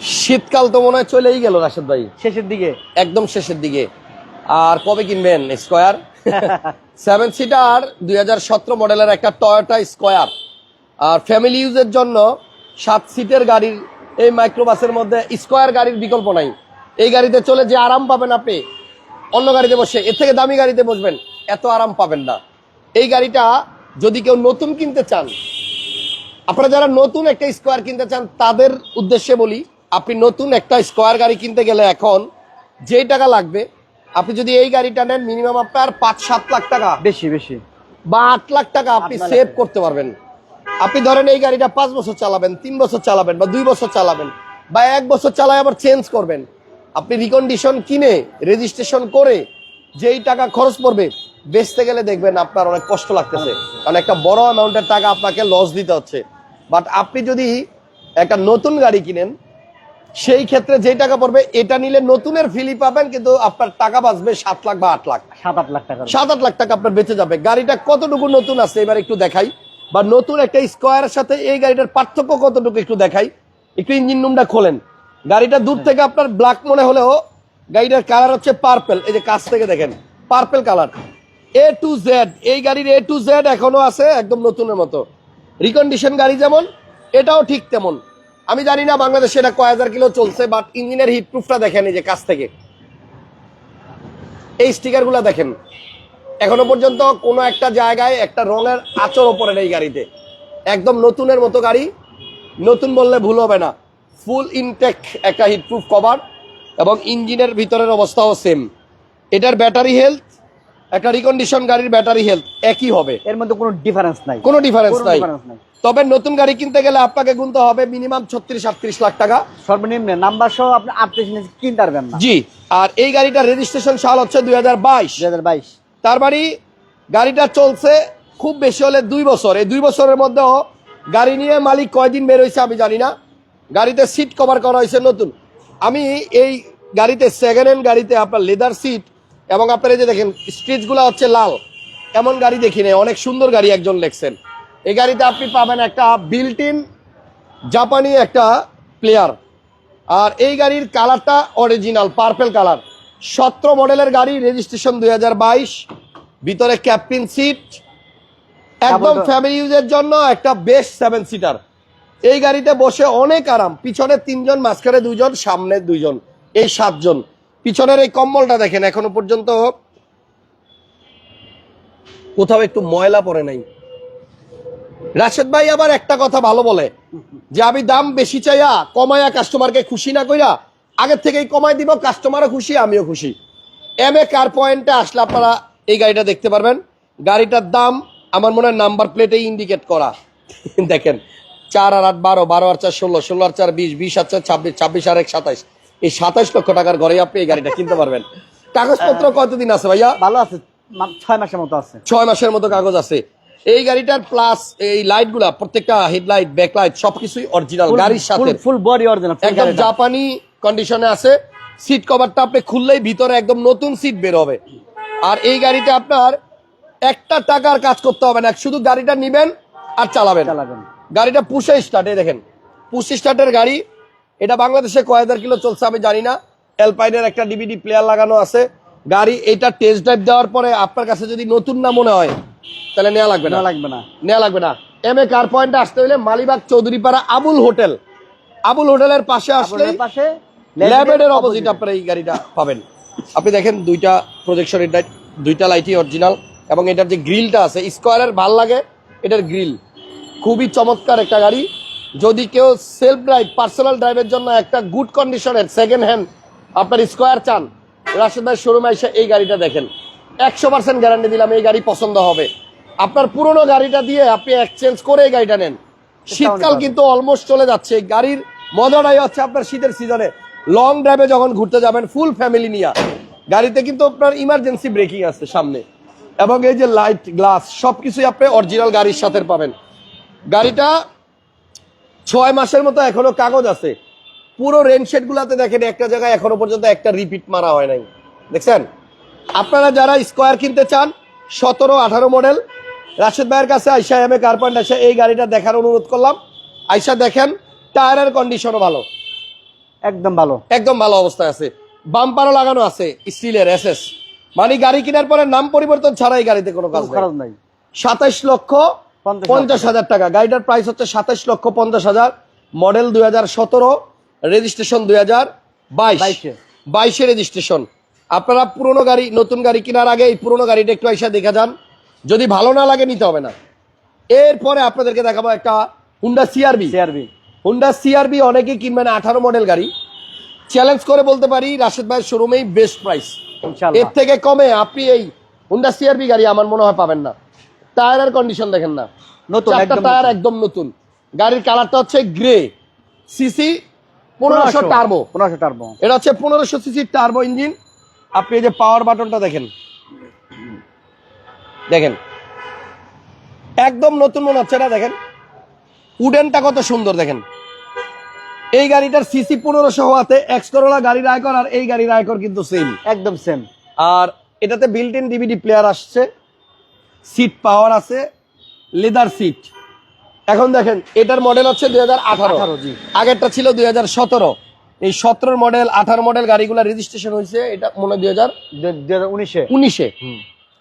শীতকাল তো মনে হয় চলেই গেল রাশেদ ভাই। শেষের দিকে। একদম শেষের দিকে। আর কবে কিনবেন স্কোয়ার? সেভেন সিটার দুই হাজার সতেরো মডেলের একটা টয়োটা স্কোয়ার। আর ফ্যামিলি ইউজের জন্য সাত সিটের গাড়ির এই মাইক্রোবাসের মধ্যে স্কোয়ার গাড়ির বিকল্প নাই। এই গাড়িতে চলে যে আরাম পাবেন আপনি অন্য গাড়িতে বসে এর থেকে দামি গাড়িতে বসবেন এত আরাম পাবেন না। এই গাড়িটা যদি কেউ নতুন কিনতে চান আপনারা যারা নতুন একটা স্কোয়ার কিনতে চান তাদের উদ্দেশ্যে বলি আপনি নতুন একটা স্কোয়ার গাড়ি কিনতে গেলে এখন যেই টাকা লাগবে আপনি যদি এই গাড়িটা নেন মিনিমাম আপনার পাঁচ সাত লাখ টাকা। বেশি বেশি। বা আট লাখ টাকা আপনি সেভ করতে পারবেন। আপনি ধরেন এই গাড়িটা পাঁচ বছর চালাবেন তিন বছর চালাবেন বা দুই বছর চালাবেন বা এক বছর চালায় আবার চেঞ্জ করবেন। আপনি রিকন্ডিশন কিনে রেজিস্ট্রেশন করে যেই টাকা খরচ পড়বে বেচতে গেলে দেখবেন আপনার অনেক কষ্ট লাগতেছে। কারণ একটা বড় অ্যামাউন্টের টাকা আপনাকে লস দিতে হচ্ছে। বাট আপনি যদি একটা নতুন গাড়ি কিনেন সেই ক্ষেত্রে যেই টাকা পড়বে এটা নিলে নতুনের ফিলি পাবেন কিন্তু আপনার টাকা বাঁচবে সাত লাখ বা আট লাখ। সাত আট লাখ টাকা সাত আট লাখ টাকা আপনার বেঁচে যাবে। গাড়িটা কতটুকু নতুন আছে এবার একটু দেখাই। বা নতুন একটা স্কোয়ারের সাথে এই গাড়িটার পার্থক্য কতটুকু একটু দেখাই। একটু ইঞ্জিন রুমটা খোলেন। গাড়িটা দূর থেকে আপনার ব্ল্যাক মনে হলেও গাড়িটার কালার হচ্ছে পার্পেল এই যে কাছ থেকে দেখেন purple colour A to Z এই গাড়ির এ টু জেড এখনও আছে একদম নতুনের মতো। রিকন্ডিশন গাড়ি যেমন এটাও ঠিক তেমন। আমি জানি না বাংলাদেশে এটা কয় হাজার কিলো চলছে বাট ইঞ্জিনের হিট প্রুফটা দেখেন এই যে কাছ থেকে। এই স্টিকারগুলো দেখেন। এখনও পর্যন্ত কোনো একটা জায়গায় একটা রঙের আচর ওপরে নেই গাড়িতে। একদম নতুনের মতো গাড়ি। নতুন বললে ভুল হবে না। ফুল ইনটেক একটা হিটপ্রুফ কভার এবং ইঞ্জিনের ভিতরের অবস্থাও সেম এটার ব্যাটারি হেলথ একটা রিকন্ডিশন গাড়ির ব্যাটারি হেলথ একই হবে। এর মধ্যে কোনো ডিফারেন্স নাই। কোনো ডিফারেন্স নাই। তবে নতুন গাড়ি কিনতে গেলে আপনাকে গুনতে হবে মিনিমাম ছত্রিশ আটত্রিশ লাখ টাকা। সর্বনিম্ন নাম্বার সহ আপনি আটত্রিশ কিনতে পারবেন না। জি আর এই গাড়িটার রেজিস্ট্রেশন সাল হচ্ছে দুই হাজার বাইশ। দুই হাজার বাইশ। তার মানে গাড়িটা চলছে খুব বেশি হলে দুই বছর। এই দুই বছরের মধ্যেও গাড়ি নিয়ে মালিক কয়দিন বের হয়েছে আমি জানি না। গাড়িতে সিট কভার করা হয়েছে নতুন। আমি এই গাড়িতে সেকেন্ড হ্যান্ড গাড়িতে আপনার লেদার সিট এবং আপনার এই যে দেখেন স্ট্রিচগুলো হচ্ছে লাল। এমন গাড়ি দেখি নাই অনেক সুন্দর গাড়ি একজন লেখছেন। এই গাড়িতে আপনি পাবেন একটা বিল্ট ইন জাপানি একটা প্লেয়ার আর এই গাড়ির কালারটা অরিজিনাল পার্পেল কালার সতেরো মডেলের গাড়ি রেজিস্ট্রেশন দুই বাইশ। ভিতরে ক্যাপ্টিন সিট একদম ফ্যামিলি ইউজের জন্য একটা বেস্ট সেভেন সিটার এই গাড়িতে বসে অনেক আরাম। পিছনে তিনজন মাঝখানে দুইজন সামনে দুজন এই সাতজন। পিছনের এই কম্বলটা দেখেন এখনও পর্যন্ত কোথাও একটু ময়লা পড়ে নাই। রাশেদ ভাই আবার একটা কথা ভালো বলে যে আমি দাম বেশি চাইয়া কমায়া কাস্টমারকে খুশি না কইরা আগের থেকেই কমাই দিব কাস্টমারও খুশি আমিও খুশি। এম এ কার পয়েন্টে আসলে আপনারা এই গাড়িটা দেখতে পারবেন। গাড়িটার দাম আমার মনে হয় নাম্বার প্লেটে ইন্ডিকেট করা। দেখেন চার আর আট বারো বারো আর চার ষোলো ষোলো আর চার বিশ বিশ আর চার ছাব্বিশ ছাব্বিশ আর এক সাতাইশ। এই সাতাইশ লক্ষ টাকার ঘরে আপনি এই গাড়িটা কিনতে পারবেন। কাগজপত্র কতদিন আছে ভাইয়া? ভালো আছে ছয় মাসের মতো আছে। ছয় মাসের মতো কাগজ আছে। এই গাড়িটার প্লাস এই লাইটগুলা প্রত্যেকটা হেডলাইট ব্যাকলাইট সবকিছুই অরিজিনাল গাড়ির সাথে। ফুল বডি অরিজিনাল একদম জাপানি কন্ডিশনে আছে। সিট কভারটা আপনি খুললেই ভিতরে একদম নতুন সিট বের হবে। আর এই গাড়িতে আপনার একটা টাকার কাজ করতে হবে না শুধু গাড়িটা নিবেন আর চালাবেন। চালাবেন। গাড়িটা পুষে স্টার্ট এই দেখেন। পুশ স্টার্টের গাড়ি এটা বাংলাদেশে কয় হাজার কিলো চলছে আমি জানি না। এলপাইনের একটা ডিভিডি প্লেয়ার লাগানো আছে। গাড়ি এটা টেস্ট ড্রাইভ দেওয়ার পরে আপনার কাছে যদি নতুন না মনে হয় তাহলে নেওয়া লাগবে না। লাগবে না। নেওয়া লাগবে না। এম এ কার পয়েন্টে আসতে হলে মালিবাগ চৌধুরীপাড়া আবুল হোটেল। আবুল হোটেলের পাশে আসলে পাশে ল্যাবেডের অপোজিট আপনারা এই গাড়িটা পাবেন। আপনি দেখেন দুইটা প্রজেকশন লাইট দুইটা লাইটই অরিজিনাল এবং এটার যে গ্রিলটা আছে স্কোয়ারের ভালো লাগে এটার গ্রিল খুবই চমৎকার একটা গাড়ি। যদি কেউ সেলফ ড্রাইভ পার্সোনাল ড্রাইভের জন্য একটা গুড কন্ডিশনের সেকেন্ড হ্যান্ড আপনার স্কোয়ার চান রাশেদ ভাই শোরুমে এসে এই গাড়িটা দেখেন। একশো পার্সেন্ট গ্যারান্টি দিলাম এই গাড়ি পছন্দ হবে। আপনার পুরনো গাড়িটা দিয়ে আপনি এক্সচেঞ্জ করে এই গাড়িটা নেন। শীতকাল কিন্তু অলমোস্ট চলে যাচ্ছে। এই গাড়ির মজাটাই হচ্ছে আপনার শীতের সিজনে লং ড্রাইভে যখন ঘুরতে যাবেন ফুল ফ্যামিলি নিয়ে। গাড়িতে কিন্তু আপনার ইমার্জেন্সি ব্রেকিং আছে সামনে। এবং এই যে লাইট গ্লাস সবকিছুই আপনি অরিজিনাল গাড়ির সাথে পাবেন। গাড়িটা ছয় মাসের মতো এখনও কাগজ আছে। পুরো রেনশেড গুলাতে দেখেন একটা জায়গায় এখনও পর্যন্ত একটা রিপিট মারা হয় নাই। দেখছেন? আপনারা যারা স্কোয়ার কিনতে চান সতেরো আঠারো মডেল রাশেদ ভাইয়ের কাছে আইসা এম এ কার পয়েন্ট আসে এই গাড়িটা দেখার অনুরোধ করলাম। আইসা দেখেন টায়ারের কন্ডিশনও ভালো। একদম ভালো। একদম ভালো অবস্থায় আছে। বাম্পারও লাগানো আছে স্টিলের এসএস মানে গাড়ি কেনার পরে নাম পরিবর্তন ছাড়াই গাড়িতে কোনো কাজ খরচ নাই। সাতাইশ লক্ষ পঞ্চাশ হাজার টাকা। গাড়িটার প্রাইস হচ্ছে সাতাইশ লক্ষ পঞ্চাশ হাজার। মডেল দুই হাজার সতেরো রেজিস্ট্রেশন দুই হাজার বাইশে। বাইশে। রেজিস্ট্রেশন আপনারা পুরনো গাড়ি নতুন গাড়ি কেনার আগে এই পুরনো গাড়িটা একটু এসে দেখে যান। যদি ভালো না লাগে নিতে হবে না। এরপরে আপনাদেরকে দেখাবো একটা Honda CRV CRV Honda CRV অনেকেই কিনবেন আঠারো মডেল গাড়ি। চ্যালেঞ্জ করে বলতে পারি রাশেদ ভাইয়ের শোরুমেই বেস্ট প্রাইস এর থেকে কমে আপনি এই হুন্ডা সিআরবি গাড়ি আমার মনে হয় পাবেন না। টায়ারের কন্ডিশন দেখেন না। নতুন টায়ার একদম নতুন। গাড়ির কালারটা হচ্ছে গ্রে সিসি পনেরোশো টার্বো পনেরোশো টার্বো এটা হচ্ছে পনেরোশো সিসি টার্বো ইঞ্জিন আপনি যে পাওয়ার বাটনটা দেখেন। দেখেন। একদম নতুন মনে হচ্ছে না দেখেন। উডেনটা কত সুন্দর দেখেন। এই গাড়িটার সিসি পনেরোশো হওয়াতে এক্স করোলা গাড়ির আয়কর আর এই গাড়ির আয়কর কিন্তু সেম একদম সেম আর এটাতে বিল্ট ইন ডিভিডি প্লেয়ার আসছে। সিট পাওয়ার আছে লেদার সিট এখন দেখেন এটার মডেল হচ্ছে দুই হাজার আঠারো। 18 জি। আগেরটা ছিল দুই হাজার সতেরো। এই সতেরোর মডেল আঠারো মডেল গাড়িগুলো রেজিস্ট্রেশন হয়েছে এটা মনে দুই হাজার উনিশে। উনিশে।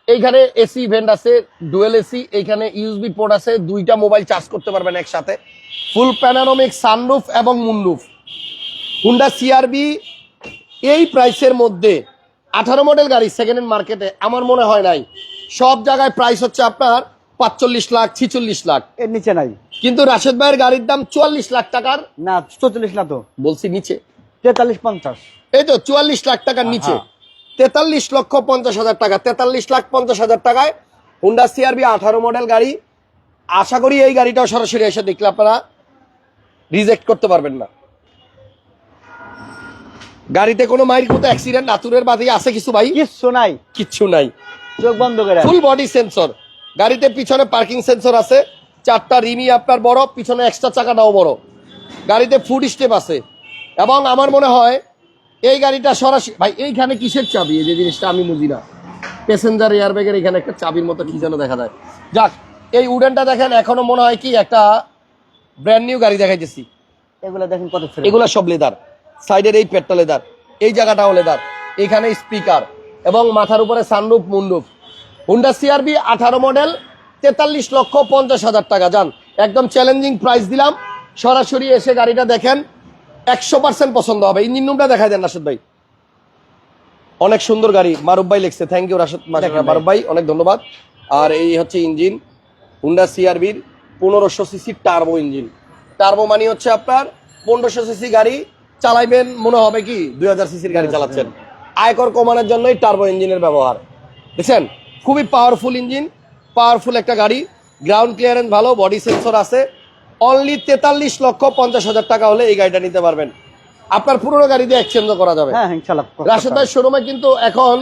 এইখানে এসি ইভেন্ট আছে ডুয়েল এসি এইখানে ইউএসবি পোর্ট আছে দুইটা মোবাইল চার্জ করতে পারবেন একসাথে। ফুল প্যানারোমিক সানরুফ এবং মুনরুফ হুন্ডা সিআরবি এই প্রাইসের মধ্যে আঠারো মডেল গাড়ি সেকেন্ড হ্যান্ড মার্কেটে আমার মনে হয় নাই। সব জায়গায় প্রাইস হচ্ছে আপনার পাঁচচল্লিশ লাখ ছিচল্লিশ লাখ। এর নিচে নাই। কিন্তু রাশেদ ভাইয়ের গাড়ির দাম চুয়াল্লিশ লাখ টাকার। না চৌচল্লিশ না তো। বলছি নিচে। তেতাল্লিশ পঞ্চাশ। এই তো চুয়াল্লিশ লাখ টাকার নিচে। তেতাল্লিশ লক্ষ পঞ্চাশ হাজার টাকা তেতাল্লিশ লাখ পঞ্চাশ হাজার টাকায় হুন্ডা সিআরবি আঠারো মডেল গাড়ি। আশা করি এই গাড়িটাও সরাসরি এসে দেখলে আপনারা রিজেক্ট করতে পারবেন না। গাড়িতে কোনো মাইর মতো অ্যাক্সিডেন্ট আতুরের বাদে আছে কিছু ভাই? কিচ্ছু নাই। কিচ্ছু নাই। চোখ বন্ধ করে। ফুল বডি সেন্সর গাড়িতে পিছনে পার্কিং সেন্সর আছে চারটা রিমি আপনার বড় পিছনে এক্সট্রা চাকাটাও বড়। গাড়িতে ফুড স্টেপ আছে। এবং আমার মনে হয় এই গাড়িটা সরাসরি ভাই এইখানে কিসের চাবি? এই যে জিনিসটা আমি বুঝি না। প্যাসেঞ্জার এয়ারব্যাগের এখানে একটা চাবির মতো কি যেন দেখা যায়। যাক এই উডেনটা দেখেন এখনও মনে হয় কি একটা ব্র্যান্ড নিউ গাড়ি দেখাইতেছি। এগুলো দেখেন কত এগুলো সব লেদার সাইডের এই পেটটা লেদার এই জায়গাটাও লেদার এখানে স্পিকার এবং মাথার উপরে সানরুফ মুন্ডুফ হুন্ডা সিআরবি আঠারো মডেল তেতাল্লিশ লক্ষ পঞ্চাশ হাজার টাকা। যান একদম চ্যালেঞ্জিং প্রাইস দিলাম। সরাসরি এসে গাড়িটা দেখেন। একশো পার্সেন্ট পছন্দ হবে। ইঞ্জিন রুমটা দেখাই দেন রাশেদ ভাই। অনেক সুন্দর গাড়ি। মারুফ ভাই লিখছে থ্যাংক ইউ রাশেদ। মারুফ ভাই অনেক ধন্যবাদ। আর এই হচ্ছে ইঞ্জিন হুন্ডা সিআরবির পনেরোশো সিসি টার্বো ইঞ্জিন। টার্বো মানে হচ্ছে আপনার পনেরোশো সিসি গাড়ি চালাইবেন মনে হবে কি? দুই হাজার সিসির গাড়ি চালাচ্ছেন। আয়কর কমানোর জন্যই টার্বো ইঞ্জিনের ব্যবহার। দেখছেন? খুবই পাওয়ারফুল ইঞ্জিন পাওয়ারফুল একটা গাড়ি। গ্রাউন্ড ক্লিয়ারেন্স ভালো বডি সেন্সর আছে। অনলি তেতাল্লিশ লক্ষ পঞ্চাশ হাজার টাকা হলে এই গাড়িটা নিতে পারবেন। আপনার পুরোনো গাড়ি দিয়ে এক্সচেঞ্জও করা যাবে। হ্যাঁ রাশেদ ভাই শোরুমে কিন্তু এখন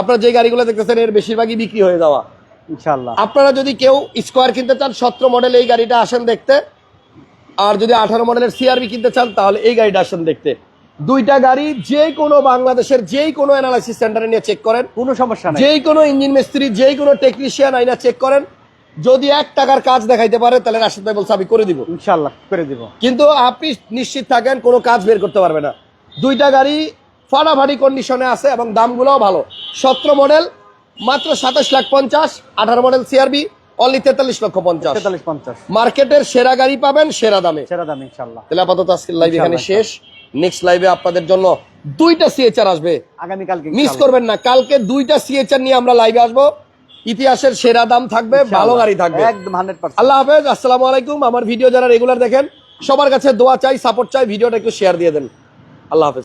আপনার যে গাড়িগুলো দেখতেছেন এর বেশিরভাগই বিক্রি হয়ে যাওয়া। ইনশাল্লাহ। আপনারা যদি কেউ স্কোয়ার কিনতে চান সতেরো মডেল এই গাড়িটা আসেন দেখতে। আর যদি আঠারো মডেলের সিআরবি কিনতে চান তাহলে এই গাড়িটা আসেন দেখতে। দুইটা গাড়ি যে কোনো বাংলাদেশের যেই কোনো অ্যানালাইসিস সেন্টারে নিয়ে চেক করেন। কোনো সমস্যা নাই। যেই কোনো ইঞ্জিন মিস্ত্রি যেই কোনো টেকনিশিয়ান আইনা চেক করেন। যদি এক টাকার কাজ দেখাইতে পারে তাহলে রাশেদ ভাই বলছে আমি করে দিব। ইনশাল্লাহ করে দিব। কিন্তু আপনি নিশ্চিত থাকেন কোনো কাজ বের করতে পারবে না। দুইটা গাড়ি ফাটাফাটি কন্ডিশনে আছে এবং দামগুলোও ভালো। সতেরো মডেল মাত্র সাতাশ লাখ পঞ্চাশ আঠারো মডেল সিআরবি অনলি তেতাল্লিশ লক্ষ পঞ্চাশ। তেতাল্লিশ পঞ্চাশ। মার্কেটের সেরা গাড়ি পাবেন সেরা দামে। সেরা দাম ইনশাল্লাহ। তাহলে আপাতত আজকের লাইভ এখানে শেষ। নেক্সট লাইভে আপনাদের জন্য দুইটা সিএচআর আসবে। আগামীকালকে মিস করবেন না। কালকে দুইটা সিএচআর নিয়ে আমরা লাইভে আসব। ইতিহাসের সেরা দাম থাকবে ভালো। গাড়ি থাকবে। একদম হান্ড্রেড পার্সেন্ট আল্লাহ হাফেজ আসসালামু আলাইকুম। আমার ভিডিও যারা রেগুলার দেখেন সবার কাছে দোয়া চাই সাপোর্ট চাই ভিডিওটা একটু শেয়ার দিয়ে দেন। আল্লাহ হাফেজ।